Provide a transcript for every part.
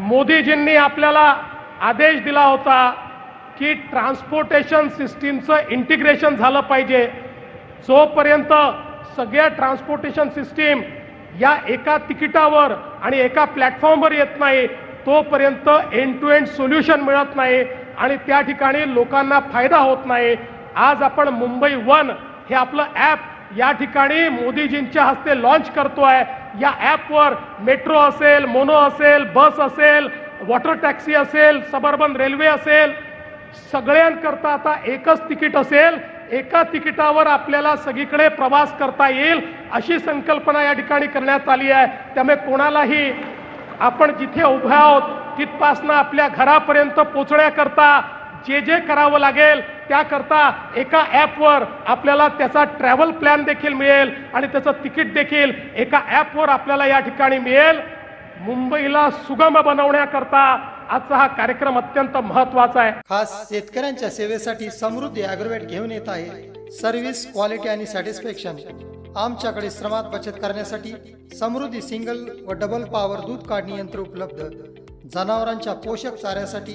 मोदीजींनी आपल्याला आदेश दिला होता की ट्रान्सपोर्टेशन सिस्टीमचं इंटिग्रेशन झालं पाहिजे. जोपर्यंत सगळ्या ट्रान्सपोर्टेशन सिस्टीम या एका तिकिटावर आणि एका प्लॅटफॉर्मवर येत नाही तोपर्यंत एंड टू एंड सोल्युशन मिळत नाही आणि त्या ठिकाणी लोकांना फायदा होत नाही. आज आपण मुंबई वन हे आपलं ॲप या ठिकाणी मोदीजींच्या हस्ते लॉन्च करतोय. या ॲपवर मेट्रो असेल मोनो असेल बस असेल वॉटर टॅक्सी असेल सबर्बन रेल्वे असेल सगळ्यांकरता आता एकच तिकीट असेल. एका तिकिटावर आपल्याला सगळीकडे प्रवास करता येईल अशी संकल्पना या ठिकाणी करण्यात आली आहे. त्यामुळे कोणालाही आपण जिथे उभे आहोत तिथपासनं आपल्या घरापर्यंत पोचण्याकरता जे जे करावं लागेल त्याकरता एका ॲपवर आपल्याला त्याचा ट्रॅव्हल प्लॅन देखील मिळेल आणि त्याचं तिकीट देखील एका ॲपवर आपल्याला या ठिकाणी मिळेल. मुंबईला सुगम बनवण्याकरता आजचा हा कार्यक्रम अत्यंत महत्त्वाचा आहे. खास शेतकऱ्यांच्या सेवेसाठी समृद्धी ॲग्रोवेट घेऊन येत आहे. सर्व्हिस क्वालिटी आणि सॅटिस्फॅक्शन आमच्याकडे श्रमात बचत करण्यासाठी समृद्धी सिंगल व डबल पॉवर दूध काढणी यंत्र उपलब्ध. जनावरांच्या पोषक चाऱ्यासाठी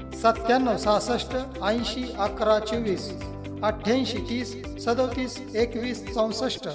सत्त्याण्णव सहासष्ट ऐंशी अकरा चोवीस अठ्ठ्याऐंशी तीस सदोतीस एकवीस चौसष्ट